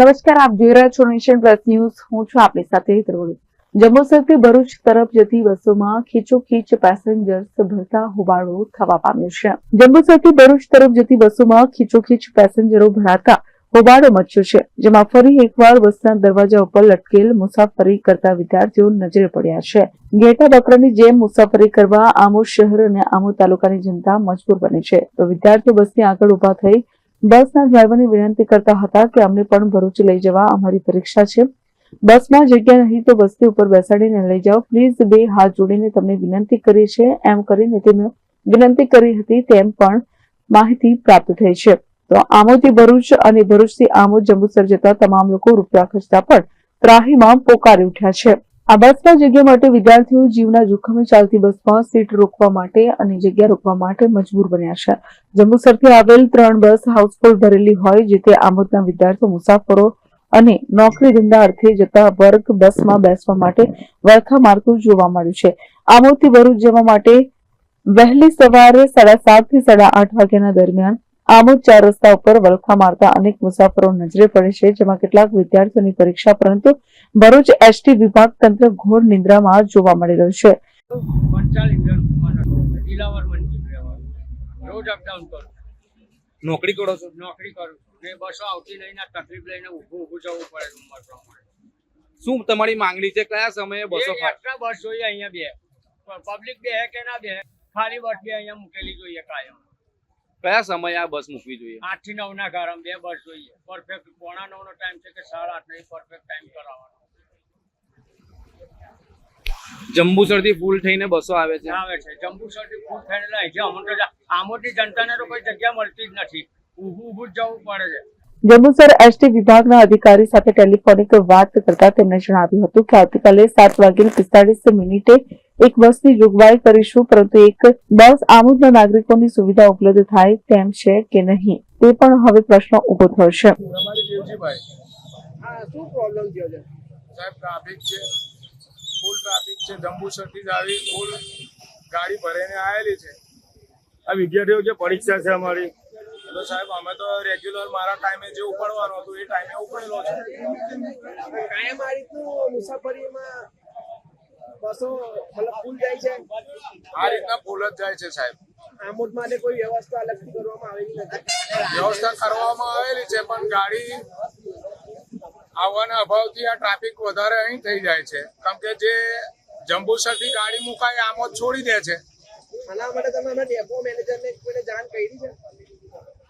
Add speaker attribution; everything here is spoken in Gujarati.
Speaker 1: નમસ્કાર, આપ જોઈ રહ્યા છો નેશન પ્લસ ન્યૂઝ. હું છું આપની સાથે હેતલ જંબુસરથી ભરૂચ તરફ જતી બસોમાં ખીચોખીચ પેસેન્જર્સ ભરતા હોબાળો થવા પામ્યો છે. જંબુસરથી ભરૂચ તરફ જતી બસોમાં ખીચોખીચ પેસેન્જરો ભરાતા હોબાળો મચ્યો છે, જેમાં ફરી એકવાર બસના દરવાજા ઉપર લટકેલ મુસાફરી કરતા વિદ્યાર્થીઓ નજરે પડ્યા છે. ઘેટા બકરાની જેમ મુસાફરી કરવા આમો શહેર અને આમો તાલુકાની જનતા મજબૂર બને છે. તો વિદ્યાર્થીઓ બસની આગળ ઊભા થઈ બસના ડ્રાઈવરને વિનંતી કરતા હતા કે અમને પણ ભરૂચ લઈ જવા અમારી પરીક્ષા છે. બસમાં જગ્યા નહીં તો બસની ઉપર બેસાડીને લઈ જાઓ. પ્લીઝ બે હાથ જોડીને તમને વિનંતી કરી છે. એમ કરીને તેમણે વિનંતી કરી હતી તેમ પણ માહિતી પ્રાપ્ત થઈ છે. તો આમોદથી ભરૂચ અને ભરૂચથી આમોદ જંબુસર જતા તમામ લોકો રૂપિયા ખર્ચતા પણ ત્રાહીમાં પોકારી ઉઠ્યા છે. આ બસના જગ્યા માટે વિદ્યાર્થીઓ જીવના જોખમે ચાલતી બસમાં સીટ રોકવા માટે અને જગ્યા રોકવા માટે મજબૂર બન્યા છે. જંબુસરથી આવેલ ત્રણ બસ હાઉસફુલ ભરેલી હોય જે તે આમોદના વિદ્યાર્થીઓ, મુસાફરો અને નોકરી ધંધા અર્થે જતા વર્ગ બસમાં બેસવા માટે વરખા મારતું જોવા મળ્યું છે. આમોદથી ભરૂચ જવા માટે વહેલી સવારે સાડા સાતથી સાડા આઠ વાગ્યાના દરમિયાન આમોદ ચાર રસ્તા ઉપર વલખા મારતા અનેક મુસાફરો નજરે પડે છે જેમાં કેટલાક વિદ્યાર્થીઓની પરીક્ષા પરંતુ ભરૂચ એસટી વિભાગ તંત્ર ઘોર નિંદ્રામાં જોવા મળી રહ્યું છે.
Speaker 2: રોજ અપડાઉન કરું.
Speaker 3: નોકરી કરો છો?
Speaker 2: નોકરી કરું ને બસો આવતી લઈને તકલીફ લઈને ઊભું ઊભું જવું પડે ઉંમર પ્રમાણે.
Speaker 3: શું તમારી માંગણી છે? કયા સમયે બસો
Speaker 2: એક એક્સ્ટ્રા બસ જોઈએ અહીંયા બે. પબ્લિક બે કે ના બે ખાલી બસ બે અહીંયા મૂકેલી જોઈએ કાયમ.
Speaker 3: કયા સમયે આ બસ મૂકવી જોઈએ?
Speaker 2: આઠથી નવ ના ગારામાં બે બસ જોઈએ. પરફેક્ટ પોણા નવ નો ટાઈમ છે કે સાડા આઠ નો પરફેક્ટ ટાઈમ કરાવવાનો.
Speaker 3: જંબુસરથી ફૂલ થઈને બસો આવે છે.
Speaker 2: આવે છે. જંબુસરથી ફૂલ થઈને લઈ છે અમુક તો આમોદની જનતાને તો કોઈ જગ્યા મળતી જ નથી. ઊભું ઊભું જવું પડે છે.
Speaker 1: જંબુસર એસટી વિભાગના અધિકારી સાથે ટેલિફોનિક વાત કરતા તેમણે જણાવ્યું હતું કે આવતીકાલે સાત વાગ્યે પિસ્તાળીસ મિનિટે એક બસની જોગવાઈ કરીશું પરંતુ એક બસ આમોદના નાગરિકોની સુવિધા ઉપલબ્ધ થાય તેમ છે કે નહીં? તે પણ હવે પ્રશ્ન ઊભો થયો છે
Speaker 4: અમારી દેવજીભાઈ
Speaker 5: હા શું પ્રોબ્લેમ થયો છે?
Speaker 4: સાહેબ ટ્રાફિક છે. ફૂલ ટ્રાફિક છે. જંબુસરથી જ આવી ફૂલ ગાડી ભરીને આવેલી છે. આ વિદ્યાર્થીઓ જે પરીક્ષા છે અમારી. તો સાહેબ અમે તો રેગ્યુલર મારા ટાઈમે જે ઉપડવાનું હતું એ ટાઈમે ઉપડેલો છે.
Speaker 5: કાયમ આ રીતનું મુસાફરીમાં બસો મતલબ ફૂલ જાય છે.
Speaker 4: આ રીતના ફૂલ જ જાય છે સાહેબ.
Speaker 5: આમોદ માટે કોઈ વ્યવસ્થા અલગથી કરવામાં આવેલી નથી.
Speaker 4: વ્યવસ્થા કરવામાં આવેલી છે પણ ગાડી આવવાના અભાવથી આ ટ્રાફિક વધારે અહીં થઈ જાય છે. કેમ કે જે જંબુસરથી ગાડી મુકાય આમોદ છોડી દે છે.
Speaker 5: આના માટે તમે અમે ડેપો મેનેજરને કોઈને જાણ કરી છે?